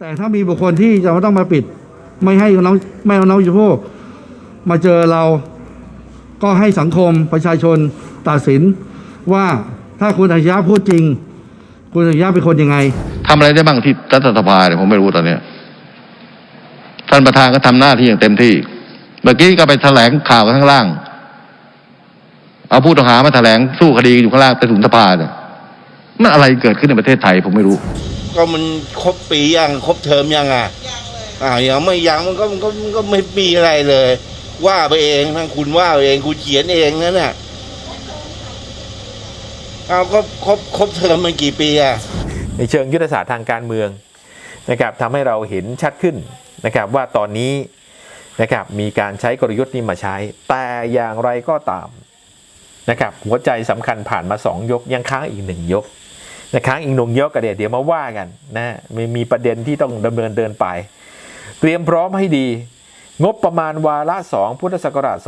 แต่ถ้ามีบุคคลที่จะต้องมาปิด ไม่ให้น้องไม่ให้น้องชมพู่มาเจอเราก็ให้สังคมประชาชนตัดสินว่าถ้าคุณอาชญะพูดจริง คุณอาชญะเป็นคนยังไงทำอะไรได้บ้างที่รัฐสภาเนี่ยผมไม่รู้ตอนเนี้ยท่านประธานก็ทำหน้าที่อย่างเต็มที่ เมื่อกี้ก็ไปแถลงข่าวกันข้างล่าง เอาผู้ต้องหามาแถลงสู้คดีอยู่ข้างล่างใต้ถุนสภาเนี่ยมันอะไรเกิดขึ้นในประเทศไทยผมไม่รู้ ก็มันครบปียังครบเทอมยังอะอ่ายังไม่ยังมันก็มันก็มันก็ไม่มีอะไรเลย ว่าไปเองทั้งคุณว่าไปเองคุณเขียนเองนั่นน่ะเอาก็ครบครบเทอมมันกี่ปีอะในเชิงยุทธศาสตร์ทางการเมืองนะครับทำให้เราเห็นชัดขึ้นนะครับว่าตอนนี้นะครับมีการใช้กลยุทธ์นี้มาใช้ แต่อย่างไรก็ตามนะครับหัวใจสำคัญผ่านมา 2 ยกยังค้างอีกหนึ่งยก นะค้างอีกหนึ่งยกก็เดี๋ยวเดี๋ยวมาว่ากันนะมีมีประเด็นที่ต้องดำเนินเดินไป เตรียมพร้อมให้ดี งบประมาณวาระ2พุทธศักราช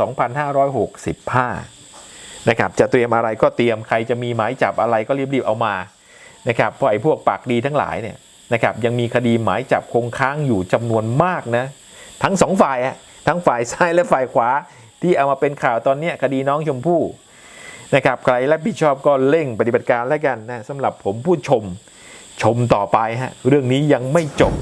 2565 นะครับ จะเตรียมอะไรก็เตรียมใครจะมีหมายจับอะไรก็รีบๆเอามานะครับเพราะไอ้พวกปากดีทั้งหลายเนี่ยนะครับยังมีคดีหมายจับคงค้างอยู่จำนวนมากนะทั้งสองฝ่ายอะทั้งฝ่ายซ้ายและฝ่ายขวาที่เอามาเป็นข่าวตอนนี้คดีน้องชมพู่ นะครับใครรับผิดชอบก็เร่งปฏิบัติการแล้วกันนะสำหรับผมผู้ชมชมต่อไปฮะเรื่องนี้ยังไม่จบ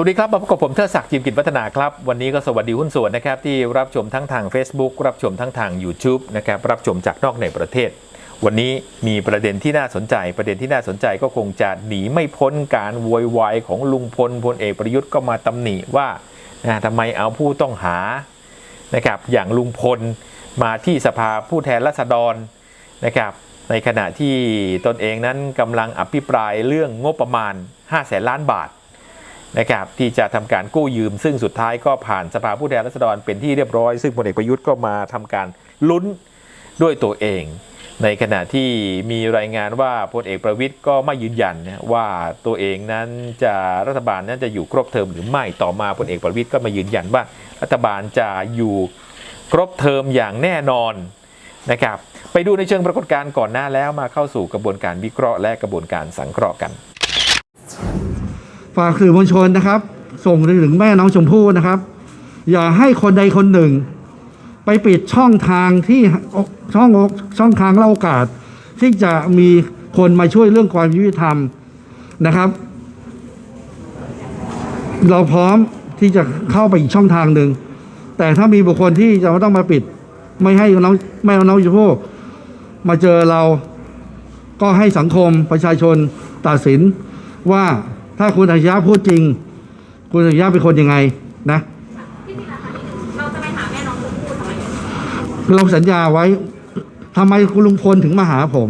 วัสดีครับมาพบกับผมเทิดศักดิ์จิมกิจวัฒนาครับ วันนี้ก็สวัสดีหุ้นส่วนนะครับที่รับชมทั้งทาง Facebook รับชมทั้งทาง YouTube นะครับรับชมจากนอกในประเทศ วันนี้มีประเด็นที่น่าสนใจ ประเด็นที่น่าสนใจก็คงจะหนีไม่พ้นการโวยวายของลุงพลพลเอกประยุทธ์ก็มาตำหนิว่านะทำไมเอาผู้ต้องหานะครับอย่างลุงพลมาที่สภาผู้แทนราษฎรนะครับในขณะที่ตนเองนั้นกำลังอภิปรายเรื่องงบประมาณ5แสนล้านบาท นะครับที่จะทำการกู้ยืม ซึ่งสุดท้ายก็ผ่านสภาผู้แทนราษฎรเป็นที่เรียบร้อย ซึ่งพลเอกประยุทธ์ก็มาทำการลุ้นด้วยตัวเอง ในขณะที่มีรายงานว่าพลเอกประวิทย์ก็ไม่ยืนยันว่าตัวเองนั้นจะรัฐบาลนั้นจะอยู่ครบเทอมหรือไม่ต่อมาพลเอกประวิทย์ก็มายืนยันว่ารัฐบาลจะอยู่ครบเทอมอย่างแน่นอนนะครับไปดูในเชิงปรากฏการณ์ก่อนหน้าแล้วมาเข้าสู่กระบวนการวิเคราะห์และกระบวนการสังเคราะห์กัน ฝากสื่อมวลชนนะครับ ส่งไปถึงแม่น้องชมพู่นะครับ อย่าให้คนใดคนหนึ่ง ไปปิดช่องทางที่ช่องช่องทางเล่าโอกาส ที่จะมีคนมาช่วยเรื่องความยุติธรรมนะครับ เราพร้อมที่จะเข้าไปอีกช่องทางหนึ่งแต่ถ้ามีบุคคลที่จะต้องมาปิด ไม่ให้น้องไม่ให้น้องชมพู่มาเจอเราก็ให้สังคมประชาชนตัดสินว่า ถ้าคุณอาชญะพูดจริง คุณอาชญะเป็นคนยังไงนะพี่ธีรคะเราจะไปหาแม่น้องชมพู่ทำไมเราสัญญาไว้ทำไมคุณลุงพลถึงมาหาผม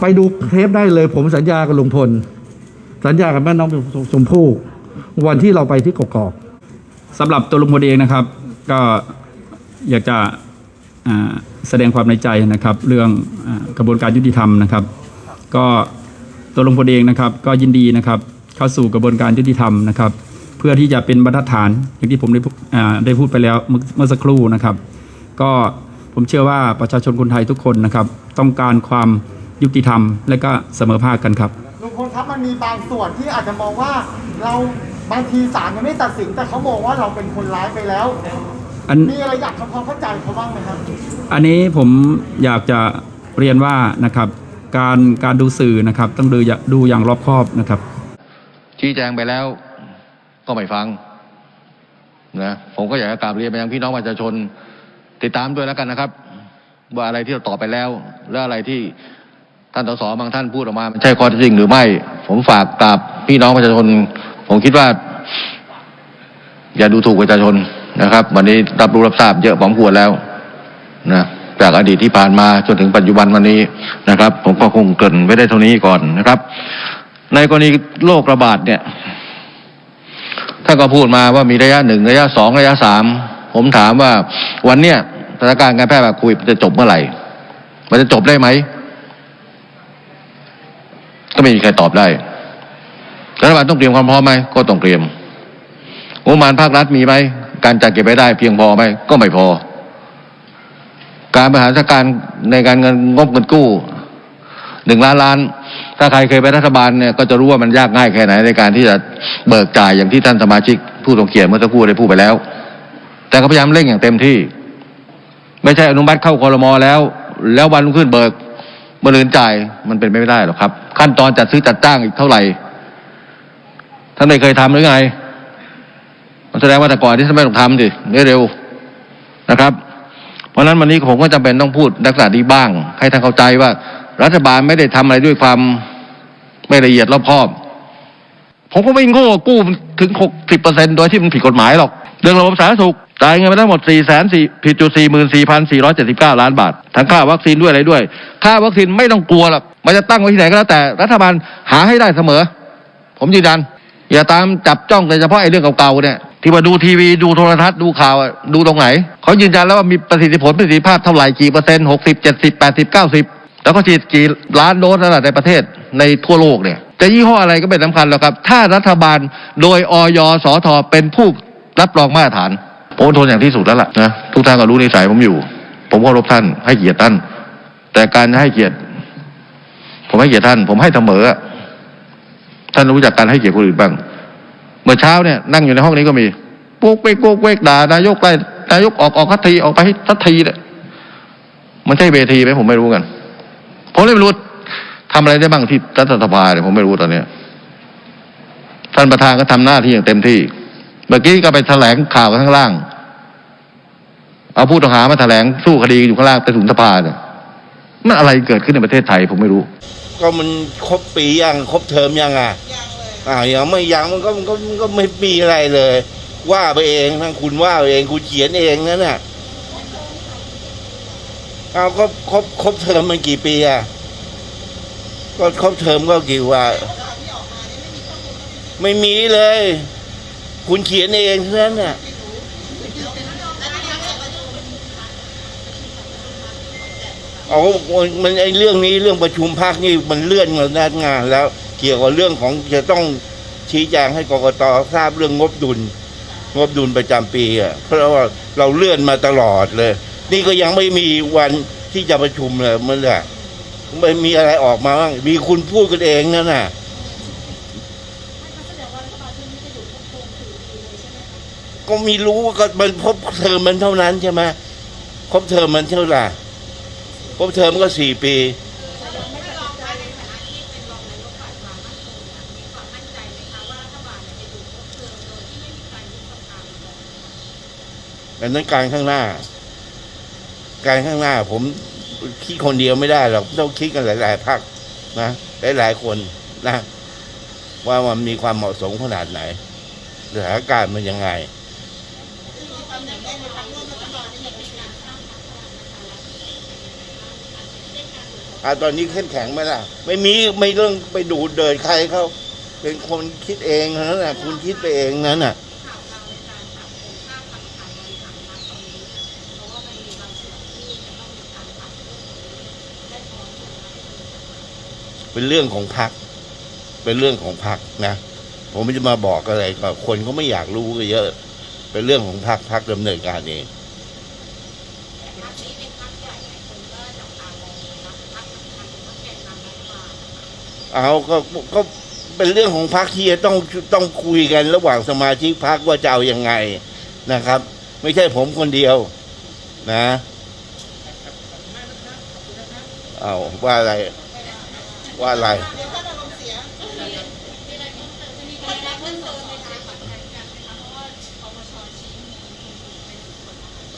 ไปดูเทปได้เลย ผมสัญญากับลุงพล สัญญากับแม่น้องชมพู่วันที่เราไปที่กกอกสำหรับตัวลุงพลเองนะครับ ก็อยากจะอ่าแสดงความในใจนะครับ เรื่องอากระบวนการยุติธรรมนะครับ ก็ ตัวลุงพลเองนะครับ ก็ยินดีนะครับเข้าสู่กระบวนการยุติธรรมนะครับ เพื่อที่จะเป็นบรรทัดฐานอย่างที่ผมได้พูดอ่าได้พูดไปแล้วเมื่อเมื่อสักครู่นะครับ ก็ผมเชื่อว่าประชาชนคนไทยทุกคนนะครับ ต้องการความยุติธรรมและก็เสมอภาคกันครับลุงพลครับมันมีบางส่วนที่อาจจะมองว่าเราบางทีศาลยังไม่ตัดสินแต่เขามองว่าเราเป็นคนร้ายไปแล้วอันมีอะไรอยากทำความเข้าใจเขาบ้างไหมครับ อันนี้ผมอยากจะเรียนว่านะครับ การการดูสื่อนะครับ ต้องดูอย่าดูอย่างรอบคอบนะครับ ชี้แจงไปแล้วก็ไม่ฟังนะผมก็อยากจะกราบเรียนไปยังพี่น้องประชาชน ติดตามด้วยแล้วกันนะครับ ว่าอะไรที่เราตอบไปแล้ว และอะไรที่ท่านสสบางท่านพูดออกมามันใช่ข้อเท็จจริงหรือไม่ ผมฝากกราบพี่น้องประชาชน ผมคิดว่า อย่าดูถูกประชาชนนะครับ วันนี้รับรู้รับทราบเยอะพอสมควรแล้วนะ จากอดีตที่ผ่านมาจนถึงปัจจุบันวันนี้นะครับ ผมก็คงเกินไว้ได้เท่านี้ก่อนนะครับ ในกรณีโรคระบาดเนี่ยท่านก็พูดมาว่ามีระยะหนึ่งระยะสองระยะสามผมถามว่าวันเนี้ยสถานการณ์การแพร่ระบาดโควิดมันจะจบเมื่อไหร่ มันจะจบได้ไหมก็ไม่มีใครตอบได้รัฐบาลต้องเตรียมความพร้อมไหมก็ต้องเตรียมงบประมาณภาครัฐมีไหมการจัดเก็บไว้ได้เพียงพอไหมก็ไม่พอ การบริหารจัดการในการเงินงบเงินกู้หนึ่งล้านล้าน ถ้าใครเคยเป็นรัฐบาลเนี่ยก็จะรู้ว่ามันยากง่ายแค่ไหนในการที่จะเบิกจ่ายอย่างที่ท่านสมาชิกผู้ทรงเกียรติเมื่อสักครู่ได้พูดไปแล้ว แต่ก็พยายามเร่งอย่างเต็มที่ ไม่ใช่อนุมัติเข้าคอรมอแล้ว แล้ววันรุ่งขึ้นเบิกเมื่อลืนจ่ายมันเป็นไม่ได้หรอกครับ ขั้นตอนจัดซื้อจัดจ้างอีกเท่าไหร่ท่านไม่เคยทำหรือไงมันแสดงว่าแต่ก่อนที่ท่านไม่ต้องทำดิเร็วนะครับ ราะฉะนั้นวันนี้ผมก็จำเป็นต้องพูดลักษณะนี้บ้าง ให้ท่านเข้าใจว่า รัฐบาลไม่ได้ทำอะไรด้วยความไม่ละเอียดรอบคอบผมก็ไม่โง่กู้ถึงหกสิบเปอร์เซ็นโดยที่มันผิดกฎหมายหรอก เรื่องระบบสาธารณสุขจ่ายเงินไปทั้งหมดสี่แสนสี่ผิดจุดสี่หมื่นสี่พันสี่ร้อยเจ็ดสิบเก้าล้านบาท ทั้งค่าวัคซีนด้วยอะไรด้วย ค่าวัคซีนไม่ต้องกลัวหรอกมันจะตั้งไว้ที่ไหนก็แล้วแต่รัฐบาลหาให้ได้เสมอ ผมยืนยันอย่าตามจับจ้องแต่เฉพาะไอ้เรื่องเก่าๆเนี่ย ที่มาดูทีวีดูโทรทัศน์ดูข่าวดูตรงไหนเขายืนยันแล้วว่ามีประสิทธิผลประสิทธิภาพเท่าไหร่กี่เปอร์เซ็นต์หกสิบเจ็ดสิบแปดสิบเก้าสิบแล้วก็ฉีดกี่ล้านโดสแล้วล่ะในประเทศในทั่วโลกเนี่ยจะยี่ห้ออะไรก็ไม่สำคัญหรอกครับ ถ้ารัฐบาลโดยอยสทอเป็นผู้รับรองมาตรฐานผมทนอย่างที่สุดแล้วล่ะนะทุกท่านก็รู้นิสัยผมอยู่ ผมเคารพท่านให้เกียรติท่าน แต่การให้เกียรติ ผมให้เกียรติท่าน ผมให้เสมอท่านรู้จักการให้เกียรติคนอื่นบ้าง มื่อเช้าเนี่ยนั่งอยู่ในห้องนี้ก็มีปุ๊กเป๊กปุ๊กเป๊กด่านายกไล่นายกออกออกทัทีออกไปทัทีเลยมันใช่เวทีไหมผมไม่รู้กันผมเลยไม่รู้ทำอะไรได้บ้างที่รัฐสภาเนี่ยผมไม่รู้ตอนเนี้ยท่านประธานก็ทำหน้าที่อย่างเต็มที่ เมื่อกี้ก็ไปแถลงข่าวกันข้างล่าง เอาผู้ต้องหามาแถลงสู้คดีอยู่ข้างล่างไปถึงสภาเนี่ยมันอะไรเกิดขึ้นในประเทศไทยผมไม่รู้ ก็มันครบปียังครบเทอมยังอะ อ่ายังไม่ยังมันก็มันก็มันก็ไม่มีอะไรเลย ว่าไปเองทั้งคุณว่าไปเองคุณเขียนเองนั่นน่ะเอาก็ครบครบเทอมมันกี่ปีอะก็ครบเทอมก็กี่ว่า ไม่มีเลย คุณเขียนเองเท่านั้นน่ะเอามันไอเรื่องนี้เรื่องประชุมพักนี่มันเลื่อนมาด้านงานแล้ว เกี่ยวกับเรื่องของจะต้องชี้แจงให้กกตทราบเรื่องงบดุล งบดุลประจำปีอะเพราะว่าเราเลื่อนมาตลอดเลย นี่ก็ยังไม่มีวันที่จะประชุมเลยมันแหละไม่มีอะไรออกมาบ้างมีคุณพูดกันเองนั่นน่ะก็มีรู้ก็มันครบเทอมมันเท่านั้นใช่ไหมครบเทอมมันเท่าไหร่ครบเทอมก็สี่ปี อันนั้นการข้างหน้า การข้างหน้า ผมคิดคนเดียวไม่ได้หรอกต้องคิดกันหลาย ๆพักนะหลายๆคนนะว่ามันมีความเหมาะสมขนาดไหนสถานการณ์มันยังไงอ่าตอนนี้เข้มแข็งไหมล่ะ ไม่มีไม่เรื่องไปดูดเดินใครเขาเป็นคนคิดเองนั่นแหละคุณคิดไปเองนั้นน่ะ เป็นเรื่องของพรรคเป็นเรื่องของพรรคนะ ผมไม่จะมาบอกอะไรก็คนเขาไม่อยากรู้ก็เยอะ เป็นเรื่องของพรรคพรรคดำเนินการเองเอาก็ก็เป็นเรื่องของพรรคที่จะต้องต้องคุยกันระหว่างสมาชิกพรรคว่าจะเอาอยังไงนะครับ ไม่ใช่ผมคนเดียว นะเอาว่าอะไร ว่าอะไร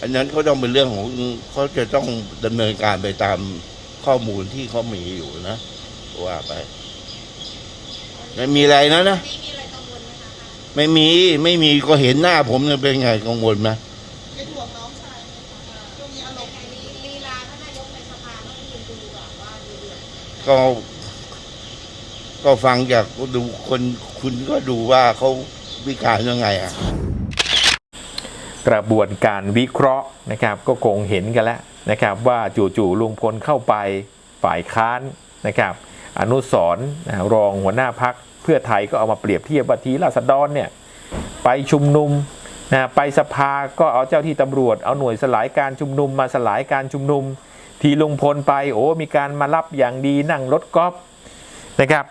อันนั้นเขาต้องเป็นเรื่องของเขาจะต้องดำเนินการไปตามข้อมูลที่เขามีอยู่นะ ว่าไปไม่มีอะไรนะนะไม่มีไม่มีก็เห็นหน้าผมเนี่ยเป็นไงกังวลไหมก็ ก็ฟังจากดูคนคุณก็ดูว่าเขาวิการยังไงอะกระบวนการวิเคราะห์นะครับ ก็คงเห็นกันแล้วนะครับ ว่าจู่ๆลุงพลเข้าไปฝ่ายค้านนะครับ อนุสรณ์รองหัวหน้าพักเพื่อไทยก็เอามาเปรียบเทียบว่าทีราษฎรเนี่ยไปชุมนุมนะไปสภาก็เอาเจ้าที่ตำรวจเอาหน่วยสลายการชุมนุมมาสลายการชุมนุม ทีลุงพลไปโอ้มีการมารับอย่างดีนั่งรถกอล์ฟ นะครับ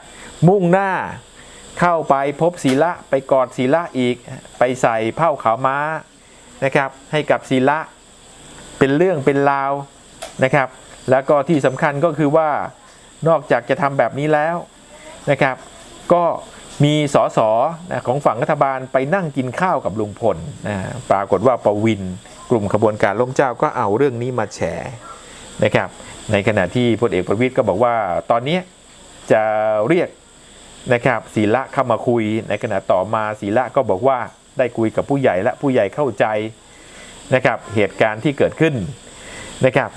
มุ่งหน้าเข้าไปพบศีละไปกอดศีละอีก ไปใส่เผ้าขาวม้านะครับ ให้กับศีละเป็นเรื่องเป็นราวนะครับ แล้วก็ที่สำคัญก็คือว่านอกจากจะทำแบบนี้แล้วนะครับ ก็มีสสนะของฝั่งรัฐบาลไปนั่งกินข้าวกับลุงพลนะปรากฏว่าประวินกลุ่มขบวนการล้มเจ้าก็เอาเรื่องนี้มาแฉนะครับ ในขณะที่พลเอกประวิตยก็บอกว่าตอนนี้ จะเรียกนะครับศีละเข้ามาคุย ในขณะต่อมาศีละก็บอกว่าได้คุยกับผู้ใหญ่และผู้ใหญ่เข้าใจนะครับเหตุการณ์ที่เกิดขึ้นนะครับ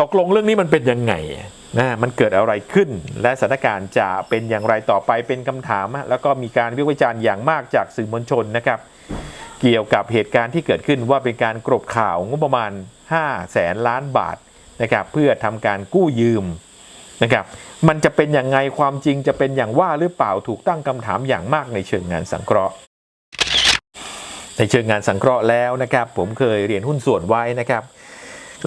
ตกลงเรื่องนี้มันเป็นยังไงนะมันเกิดอะไรขึ้น และสถานการณ์จะเป็นอย่างไรต่อไปเป็นคำถาม แล้วก็มีการวิพากษ์วิจารณ์อย่างมากจากสื่อมวลชนนะครับเกี่ยวกับเหตุการณ์ที่เกิดขึ้นว่าเป็นการกรบข่าวงบประมาณ 5 แสนล้านบาทนะครับเพื่อทำการกู้ยืม นะครับ มันจะเป็นอย่างไงความจริงจะเป็นอย่างว่าหรือเปล่าถูกตั้งคำถามอย่างมากในเชิงงานสังเคราะห์ในเชิงงานสังเคราะห์แล้วนะครับ ผมเคยเรียนหุ้นส่วนไว้นะครับ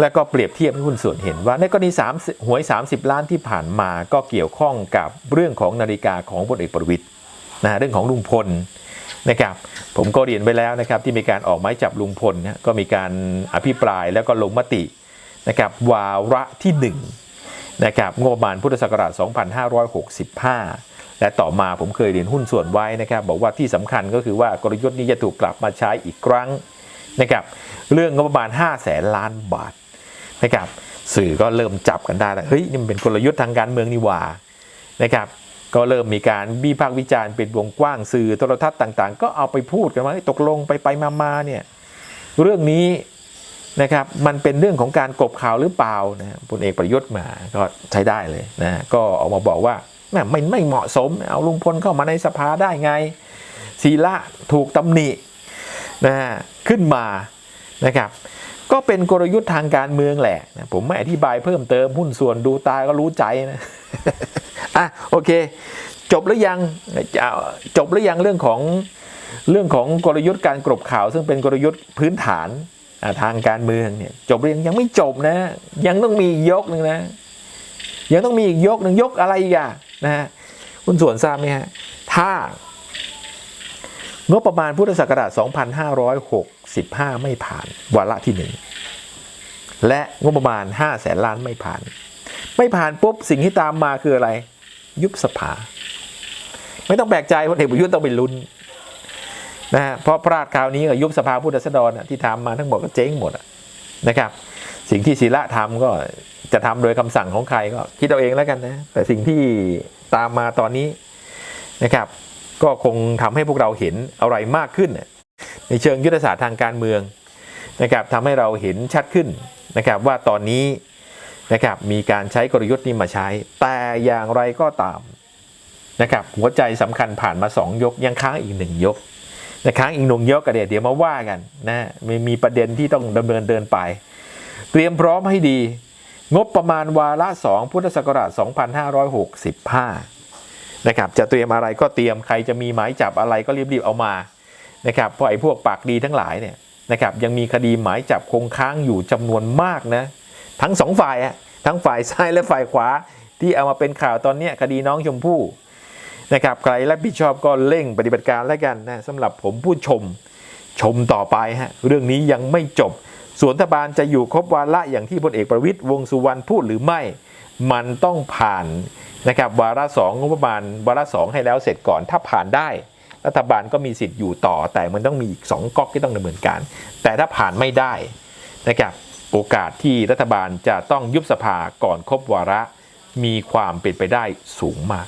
แล้วก็เปรียบเทียบให้หุ้นส่วนเห็นว่า ในกรณี3หวย 30 ล้านที่ผ่านมาก็เกี่ยวข้องกับเรื่องของนาฬิกาของพลเอกประวิตยนะเรื่องของลุงพลนะครับผมก็เรียนไว้แล้วนะครับที่มีการออกหมายจับลุงพลนะก็มีการอภิปรายแล้วก็ลงมตินะครับวาระที่ 1 นะครับงบประมาณพุทธศักราช 2565 และต่อมาผมเคยเรียนหุ้นส่วนไว้นะครับบอกว่าที่สำคัญก็คือว่ากลยุทธ์นี้จะถูกกลับมาใช้อีกครั้งนะครับเรื่องงบประมาณ5แสนล้านบาทนะครับสื่อก็เริ่มจับกันได้แล้วเฮ้ยนี่มันเป็นกลยุทธ์ทางการเมืองนี่หว่านะครับก็เริ่มมีการวิพากษ์วิจารณ์เป็นวงกว้างสื่อโทรทัศน์ต่างๆ ก็เอาไปพูดกันว่าตกลงไปไปมาๆเนี่ยเรื่องนี้ นะครับมันเป็นเรื่องของการกบข่าวหรือเปล่านะพลเอกประยุทธ์มาก็ใช้ได้เลยนะก็ออกมาบอกว่าแม่ไม่ไม่เหมาะสมเอาลุงพลเข้ามาในสภาได้ไงศีละถูกตำหนินะฮะขึ้นมานะครับก็เป็นกลยุทธ์ทางการเมืองแหละนะผมไม่อธิบายเพิ่มเติมหุ้นส่วนดูตาก็รู้ใจนะอะโอเค จบหรือยังจะจบหรือยังเรื่องของเรื่องของกลยุทธ์การกลบข่าว ซึ่งเป็นกลยุทธ์พื้นฐาน ทางการเมืองเนี่ยจบหรือยังยังไม่จบนะ ยังต้องมียกหนึ่งนะ ยังต้องมีอีกยกหนึ่งยกอะไรอีกอะนะฮะคุณส่วนทราบไหมฮะถ้างบประมาณพุทธศักราช 2565 ไม่ผ่านวาระที่หนึ่งและงบประมาณ 5 แสนล้านไม่ผ่าน ไม่ผ่านปุ๊บสิ่งที่ตามมาคืออะไร ยุบสภา ไม่ต้องแปลกใจว่าเอกประยุทธ์ต้องไปลุ้น นะฮะเพราะพลาดคราวนี้กับยุบสภาผู้แทนราษฎรน่ะที่ทำมาทั้งหมดก็เจ๊งหมดนะครับ สิ่งที่ศิระทำก็จะทำโดยคำสั่งของใครก็คิดเอาเองแล้วกันนะแต่สิ่งที่ตามมาตอนนี้นะครับ ก็คงทำให้พวกเราเห็นอะไรมากขึ้น ในเชิงยุทธศาสตร์ทางการเมืองนะครับทำให้เราเห็นชัดขึ้นนะครับว่าตอนนี้นะครับมีการใช้กลยุทธ์นี้มาใช้ แต่อย่างไรก็ตามนะครับหัวใจสำคัญผ่านมา 2 ยกยังค้างอีกหนึ่งยก นะค้างอีกหนึ่งยกกันเดี๋ยเดี๋ยวมาว่ากันนะมีมีประเด็นที่ต้องดำเนินเดินไป เตรียมพร้อมให้ดี งบประมาณวาระ2พุทธศักราช 2565 นะครับ จะเตรียมอะไรก็เตรียมใครจะมีหมายจับอะไรก็รีบๆเอามานะครับเพราะไอ้พวกปากดีทั้งหลายเนี่ยนะครับยังมีคดีหมายจับคงค้างอยู่จำนวนมากนะทั้งสองฝ่ายอะทั้งฝ่ายซ้ายและฝ่ายขวาที่เอามาเป็นข่าวตอนนี้คดีน้องชมพู่ นะครับใครรับผิดชอบก็เร่งปฏิบัติการแล้วกันนะสำหรับผมผู้ชมชมต่อไปฮะเรื่องนี้ยังไม่จบส่วนรัฐบาลจะอยู่ครบวาระอย่างที่พลเอกประวิตยวงสุวรรณพูดหรือไม่ มันต้องผ่านนะครับวาระสองงบประมาณวาระสองให้แล้วเสร็จก่อนถ้าผ่านได้ รัฐบาลก็มีสิทธิ์อยู่ต่อ แต่มันต้องมีอีกสองก๊อกที่ต้องดำเนินการ แต่ถ้าผ่านไม่ได้นะครับโอกาสที่รัฐบาลจะต้องยุบสภาก่อนครบวาระมีความเป็นไปได้สูงมาก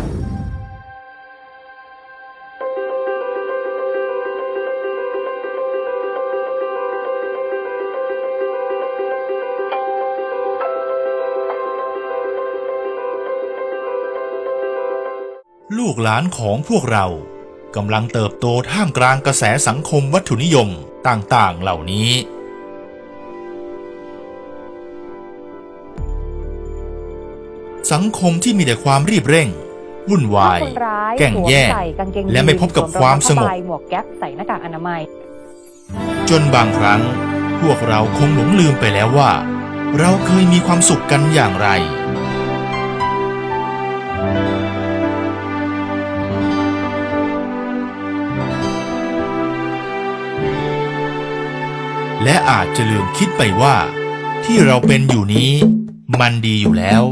หลานของพวกเรากำลังเติบโตท่ามกลางกระแสสังคมวัตถุนิยมต่างๆเหล่านี้ สังคมที่มีแต่ความรีบเร่ง วุ่นวายคนร้ายแกล้งสวมแย่ใส่กางเกงและไม่พบกับยีนความสงบวมรอเท้าผ้ใบหมวกแก๊ปใส่หน้ากากอนามัย จนบางครั้ง พวกเราคงหลงลืมไปแล้วว่า เราเคยมีความสุขกันอย่างไร และอาจจะลืมคิดไปว่า ที่เราเป็นอยู่นี้ มันดีอยู่แล้ว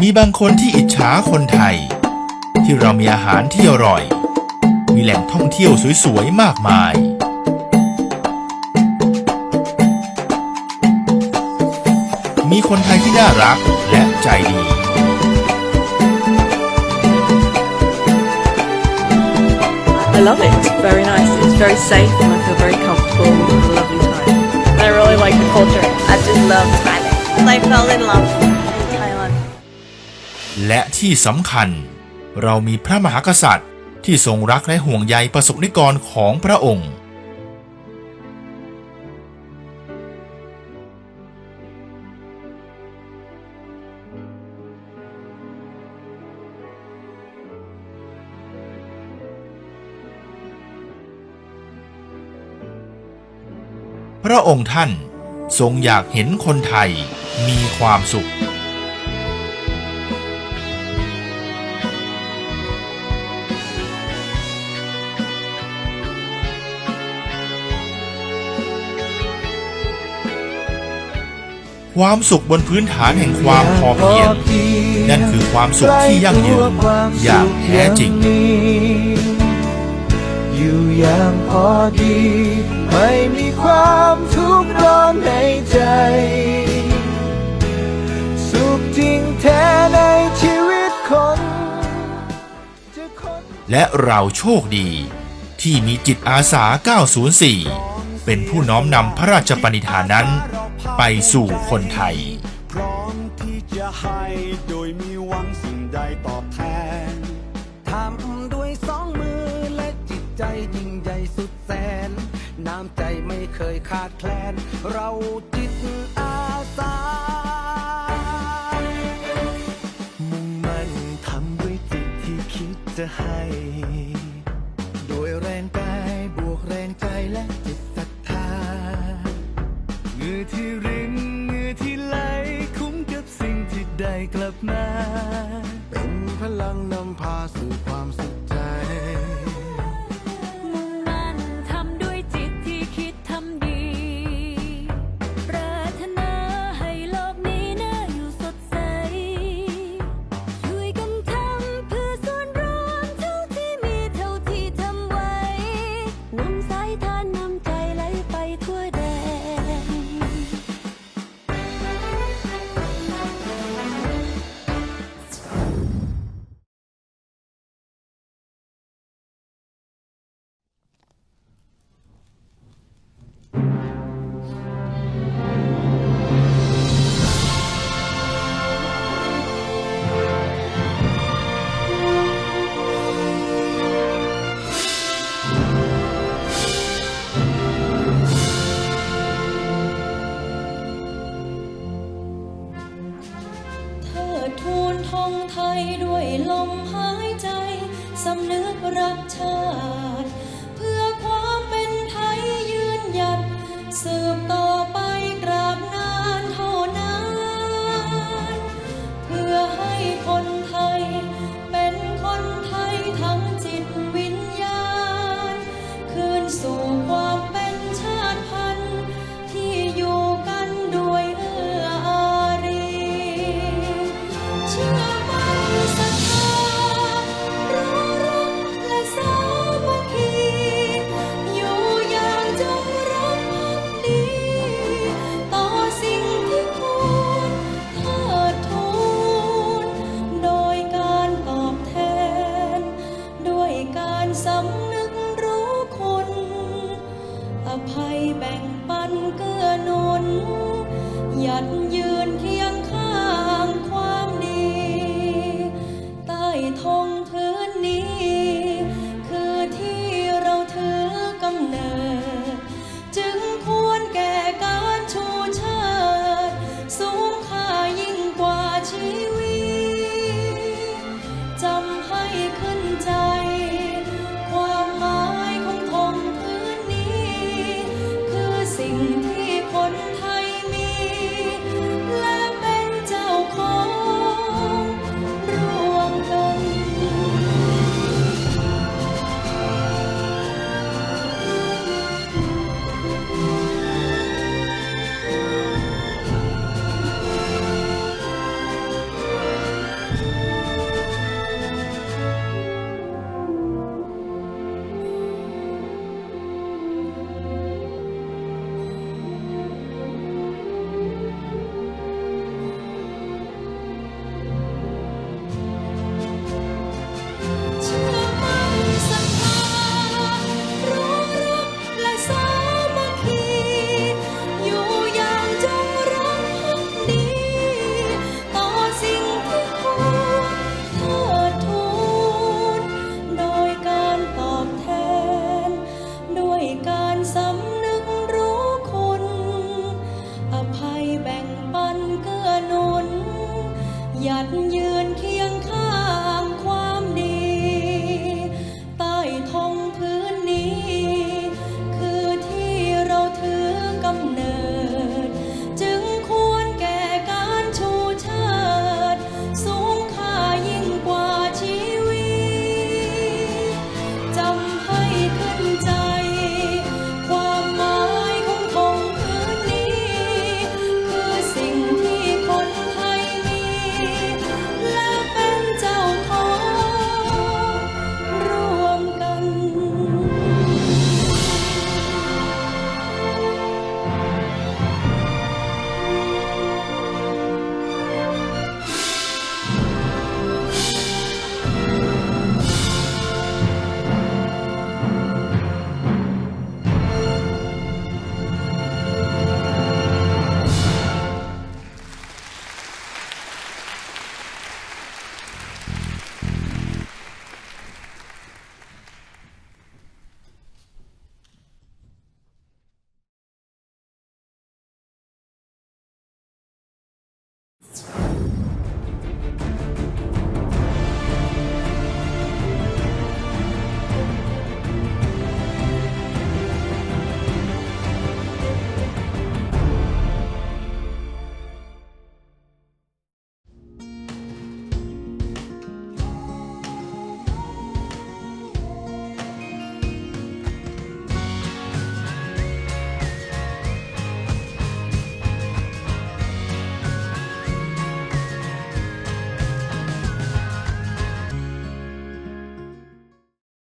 มีบางคนที่อิจฉาคนไทย ที่เรามีอาหารที่อร่อย มีแหล่งท่องเที่ยวสวยๆมากมาย มีคนไทยที่น่ารักและใจดี love it. It's very nice. It's very safe and I feel very comfortable and a lovely time. I really like the culture. I just love Thailand. I fell in love with Thailand. และที่สำคัญ เรามีพระมหากษัตริย์ที่ทรงรักและห่วงใยประสบนิกรของพระองค์ พระองค์ท่านทรงอยากเห็นคนไทยมีความสุข ความสุขบนพื้นฐานแห่งความพอเพียง นั่นคือความสุขที่ยั่งยืนอย่างแท้จริง อยู่อย่างพอดี ไม่มีความ ร้อนในใจ สุขจริงแท้ในชีวิตคนจะคนและเราโชคดี ที่มีจิตอาสา 904 เป็นผู้น้อมนำพระราชปณิธานนั้น ไปสู่คนไทย พร้อมที่จะให้โดยมีหวังสิ่งใดตอบแทนทำด้วยสองมือและจิตใจยิ่งใหญ่สุดแสน น้ำใจไม่เคยขาดแคลน เราจิตอาสา มุ่งมั่นทำด้วยจิตที่คิดจะให้ โดยแรงกายบวกแรงใจและจิตศรัทธาเงื่อที่รินเงื่อที่ไหลคุ้มกับสิ่งที่ได้กลับมา งไทยด้วยลมหายใจ สำนึกรักชาติ เพื่อความเป็นไทยยืนหยัดสืบต่อ